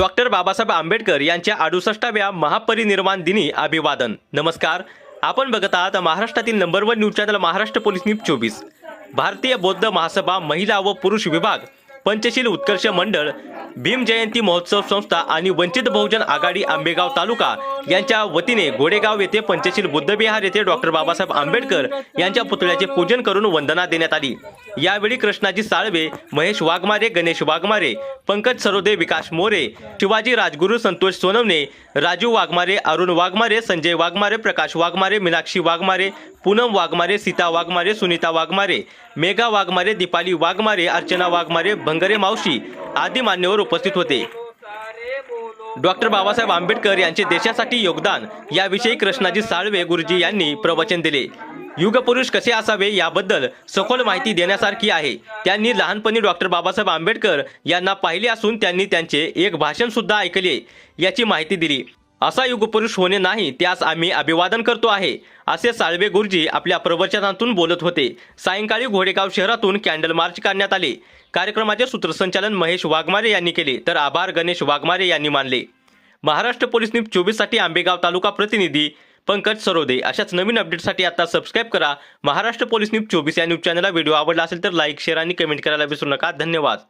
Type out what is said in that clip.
Doctor Babasaheb Ambedkar यांच्या अडुसष्टाव्या महापरिनिर्वाण दिनी अभिवादन. नमस्कार. आपण बघत आहात महाराष्ट्रातील number one news channel Maharashtra police news चोवीस. भारतीय बौद्ध महासभा महिला व पुरुष विभाग पंचशील उत्कर्ष मंडळ भीम जयंती महोत्सव संस्था आणि वंचित बहुजन आघाडी आंबेगाव तालुका यांच्या वतीने गोडेगाव येथे पंचशील बुद्धविहार येथे डॉक्टर बाबासाहेब आंबेडकर यांच्या पुतळ्याचे पूजन करून वंदना देण्यात आली. यावेळी कृष्णाजी साळवे महेश वाघमारे गणेश वाघमारे पंकज सरोदे विकास मोरे शिवाजी राजगुरू संतोष सोनवणे राजू वाघमारे अरुण वाघमारे संजय वाघमारे प्रकाश वाघमारे मीनाक्षी वाघमारे पूनम वाघमारे सीता वाघमारे सुनीता वाघमारे मेघा वाघमारे दीपाली वाघमारे अर्चना वाघमारे भंगरे मावशी आदी मान्यवर उपस्थित होते. डॉक्टर बाबासाहेब आंबेडकर यांचे देशासाठी योगदान याविषयी कृष्णाजी साळवे गुरुजी यांनी प्रवचन दिले. युगपुरुष कसे असावे याबद्दल सखोल माहिती देण्यासारखी आहे. त्यांनी लहानपणी डॉक्टर बाबासाहेब आंबेडकर यांना पाहिले असून त्यांनी त्यांचे एक भाषण सुद्धा ऐकले. याची माहिती दिली. असा युगपुरुष होणे नाही त्यास आम्ही अभिवादन करतो आहे असे साळवे गुरुजी आपल्या प्रवचनातून बोलत होते. सायंकाळी घोडेगाव शहरातून कॅन्डल मार्च काढण्यात आले. कार्यक्रमाचे सूत्रसंचालन महेश वाघमारे यांनी केले तर आभार गणेश वाघमारे यांनी मानले. महाराष्ट्र पोलीस न्यूज चोवीससाठी आंबेगाव तालुका प्रतिनिधी पंकज सरोदे. अशाच नवीन अपडेटसाठी आता सबस्क्राईब करा. महाराष्ट्र पोलीस न्यूज चोवीस या न्यूज चॅनलला व्हिडिओ आवडला असेल तर लाईक शेअर आणि कमेंट करायला विसरू नका. धन्यवाद.